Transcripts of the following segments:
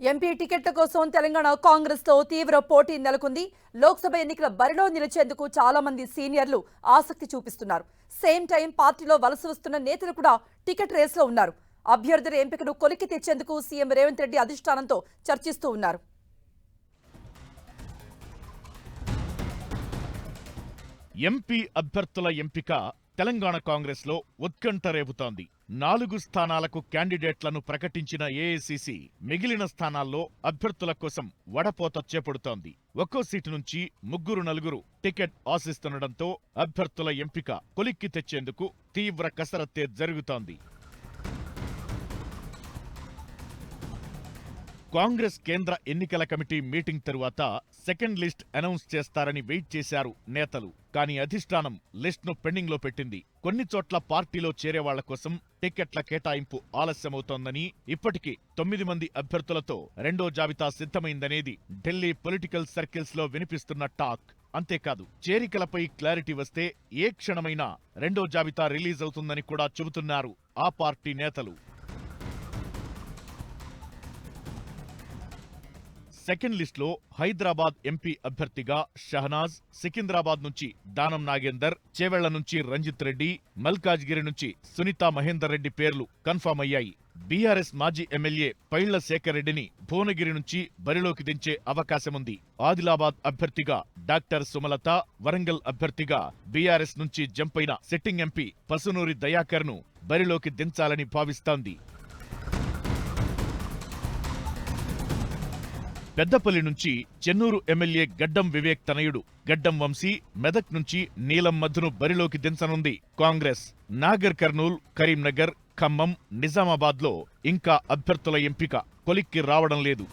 MP టికెట్ల కోసం తెలంగాణ కాంగ్రెస్తో తీవ్ర పోటీ నెలకొంది. లోక్సభ ఎన్నికల బరిలో నిలిచేందుకు చాలా మంది సీనియర్లు ఆసక్తి చూపిస్తున్నారు. సేమ్ టైం పార్టీలో వలస వస్తున్న నేతలు కూడా టికెట్ రేస్లో ఉన్నారు. అభ్యర్థుల ఎంపికను కొలికి తెచ్చేందుకు సీఎం రేవంత్ రెడ్డి అధిష్టానంతో చర్చిస్తూ ఉన్నారు. ఎంపీ అభ్యర్థుల ఎంపిక తెలంగాణ కాంగ్రెస్లో ఉత్కంఠ రేపుతోంది. నాలుగు స్థానాలకు క్యాండిడేట్లను ప్రకటించిన ఏఐసిసి మిగిలిన స్థానాల్లో అభ్యర్థుల కోసం వడపోత చేపడుతోంది. ఒక్కో సీటు నుంచి ముగ్గురు నలుగురు టికెట్ ఆశిస్తుండటంతో అభ్యర్థుల ఎంపిక కొలిక్కి తెచ్చేందుకు తీవ్ర కసరత్తే జరుగుతోంది. కాంగ్రెస్ కేంద్ర ఎన్నికల కమిటీ మీటింగ్ తరువాత సెకండ్ లిస్ట్ అనౌన్స్ చేస్తారని వెయిట్ చేశారు నేతలు. కానీ అధిష్టానం లిస్ట్ను పెండింగ్లో పెట్టింది. కొన్ని చోట్ల పార్టీలో చేరేవాళ్ళ కోసం టికెట్ల కేటాయింపు ఆలస్యమవుతోందని ఇప్పటికీ తొమ్మిది మంది అభ్యర్థులతో రెండో జాబితా సిద్ధమైందనేది ఢిల్లీ పొలిటికల్ సర్కిల్స్లో వినిపిస్తున్న టాక్. అంతేకాదు చేరికలపై క్లారిటీ వస్తే ఏ క్షణమైనా రెండో జాబితా రిలీజ్ అవుతుందని కూడా చెబుతున్నారు ఆ పార్టీ నేతలు. సెకండ్ లిస్ట్లో హైదరాబాద్ ఎంపీ అభ్యర్థిగా షహనాజ్ సికింద్రాబాద్ నుంచి దానం నాగేందర్ చేవెళ్ళ నుంచి రంజిత్ రెడ్డి మల్కాజ్గిరి నుంచి సునీతా మహేందర్ రెడ్డి పేర్లు కన్ఫర్మ్ అయ్యాయి. బీఆర్ఎస్ మాజీ ఎమ్మెల్యే పైళ్ళ శేఖర్ రెడ్డిని భువనగిరి నుంచి బరిలోకి దించే అవకాశముంది. ఆదిలాబాద్ అభ్యర్థిగా డాక్టర్ సుమలత వరంగల్ అభ్యర్థిగా బీఆర్ఎస్ నుంచి జంపైన సిట్టింగ్ ఎంపీ పసునూరి దయాకర్ను బరిలోకి దించాలని భావిస్తోంది. పెద్దపల్లి నుంచి చెన్నూరు ఎమ్మెల్యే గడ్డం వివేక్ తనయుడు. గడ్డం వంశీ మెదక్ నుంచి నీలం మధును బరిలోకి దించనుంది కాంగ్రెస్. నాగర్ కర్నూల్ కరీంనగర్ ఖమ్మం నిజామాబాద్లో ఇంకా అభ్యర్థుల ఎంపిక కొలిక్కి రావడం లేదు.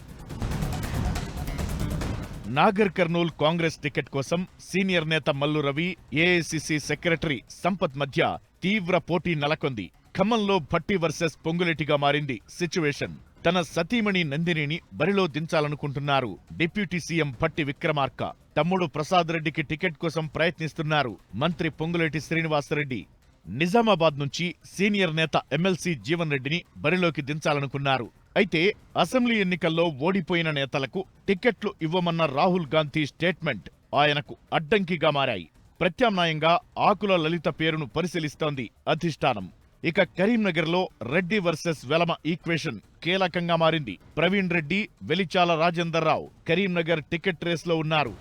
నాగర్ కర్నూల్ కాంగ్రెస్ టికెట్ కోసం సీనియర్ నేత మల్లు రవి ఏఐసిసి సెక్రటరీ సంపత్ మధ్య తీవ్ర పోటీ నెలకొంది. ఖమ్మంలో భట్టి వర్సెస్ పొంగులెటిగా మారింది సిచ్యువేషన్. తన సతీమణి నందినిని బరిలో దించాలనుకుంటున్నారు. డిప్యూటీ సీఎం భట్టి విక్రమార్క తమ్ముడు ప్రసాద్ రెడ్డికి టికెట్ కోసం ప్రయత్నిస్తున్నారు. మంత్రి పొంగులేటి శ్రీనివాసరెడ్డి. నిజామాబాద్ నుంచి సీనియర్ నేత ఎమ్మెల్సీ జీవన్ రెడ్డిని బరిలోకి దించాలనుకున్నారు. అయితే అసెంబ్లీ ఎన్నికల్లో ఓడిపోయిన నేతలకు టికెట్లు ఇవ్వమన్న రాహుల్ గాంధీ స్టేట్మెంట్ ఆయనకు అడ్డంకిగా మారాయి. ప్రత్యామ్నాయంగా ఆకుల లలిత పేరును పరిశీలిస్తోంది అధిష్టానం. ఇక కరీంనగర్లో రెడ్డి వర్సెస్ వెలమ ఈక్వేషన్ కీలకంగా మారింది. ప్రవీణ్ రెడ్డి వెలిచాల రాజేందర్ రావు కరీంనగర్ టికెట్ రేస్లో ఉన్నారు.